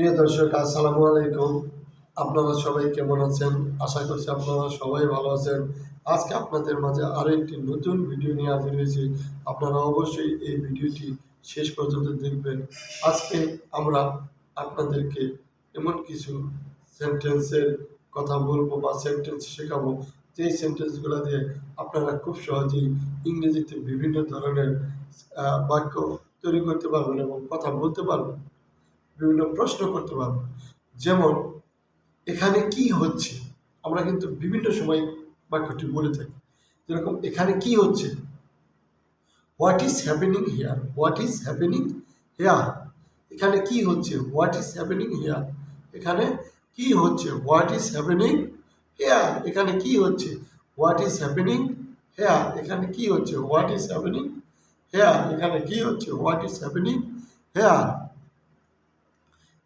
প্রিয় দর্শক, আসসালামু আলাইকুম। আপনারা সবাই কেমন আছেন? আশা করছি আপনারা সবাই ভালো আছেন। আজকে আপনাদের মাঝে আরও একটি নতুন ভিডিও নিয়ে হাজির হয়েছি। আপনারা অবশ্যই এই ভিডিওটি শেষ পর্যন্ত দেখবেন। আজকে আমরা আপনাদেরকে এমন কিছু সেন্টেন্সের কথা বলব বা সেন্টেন্স শেখাবো। যেই সেন্টেন্সগুলো দিয়ে আপনারা খুব সহজেই ইংরেজিতে বিভিন্ন ধরনের বাক্য তৈরি করতে পারবেন এবং কথা বলতে পারবেন। বিভিন্ন প্রশ্ন করতে পারব। যেমন, এখানে কি হচ্ছে? আমরা কিন্তু বিভিন্ন সময় বাক্যটি বলে থাকি। যেরকম, এখানে কি হচ্ছে? What is happening here what is happening here এখানে কি হচ্ছে? হোয়াট ইজ হ্যাপেনিং হেয়ার এখানে কি হচ্ছে? হোয়াট ইজ হ্যাপেনিং হেয়ার এখানে কি হচ্ছে? হোয়াট ইজ হ্যাপেনিং হেয়ার এখানে কি হচ্ছে? হোয়াট ইজ হ্যাপেনিং হেয়ার এখানে কি হচ্ছে? হোয়াট ইজ হ্যাপেনিং হেয়ার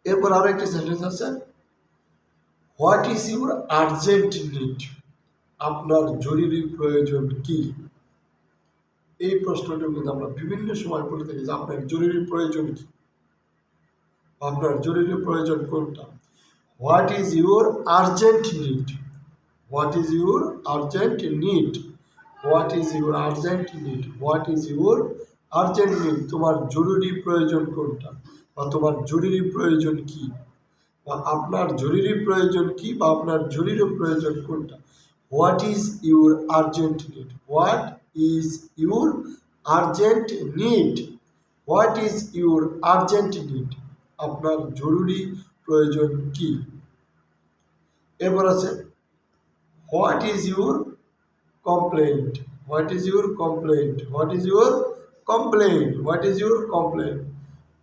এরপর আরও একটি সেন্টেন্স আছে what is your urgent need আপনার জরুরি প্রয়োজন কি? এই প্রশ্নটি কিন্তু আমরা বিভিন্ন সময় বলে থাকি যে আপনার জরুরি প্রয়োজন কি? আপনার জরুরি প্রয়োজন কোনটা? What is your urgent need what is your urgent need what is your urgent need what is your urgent need তোমার জরুরি প্রয়োজন কোনটা? বা তোমার জরুরি প্রয়োজন কি? বা আপনার জরুরি প্রয়োজন কি বা আপনার জরুরি প্রয়োজন কোনটা? What is your urgent need what is your urgent need what is your urgent need আপনার জরুরি প্রয়োজন কি? এরপর আছে what is your complaint what is your complaint what is your complaint what is your complaint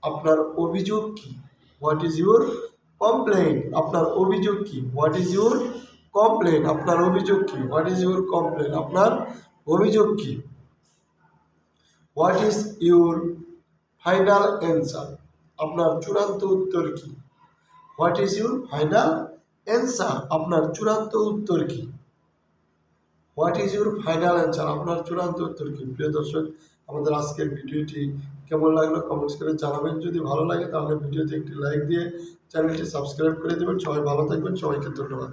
আপনার অভিযোগ কি? What is your complain আপনার অভিযোগ কি? হোয়াট ইজ ইউর কমপ্লেন আপনার অভিযোগ কি? হোয়াট ইজ ইউর কমপ্লেন আপনার অভিযোগ কি? What is your final answer আপনার চূড়ান্ত উত্তর কি? What is your final answer আপনার চূড়ান্ত উত্তর কি? What is your final answer আপনার চূড়ান্ত উত্তর কি? প্রিয় দর্শক, আমাদের আজকের ভিডিওটি কেমন লাগল কমেন্টস করে জানাবেন। যদি ভালো লাগে তাহলে ভিডিওতে একটি লাইক দিয়ে চ্যানেলটি সাবস্ক্রাইব করে দেবেন। সবাই ভালো থাকবেন। সবাইকে ধন্যবাদ।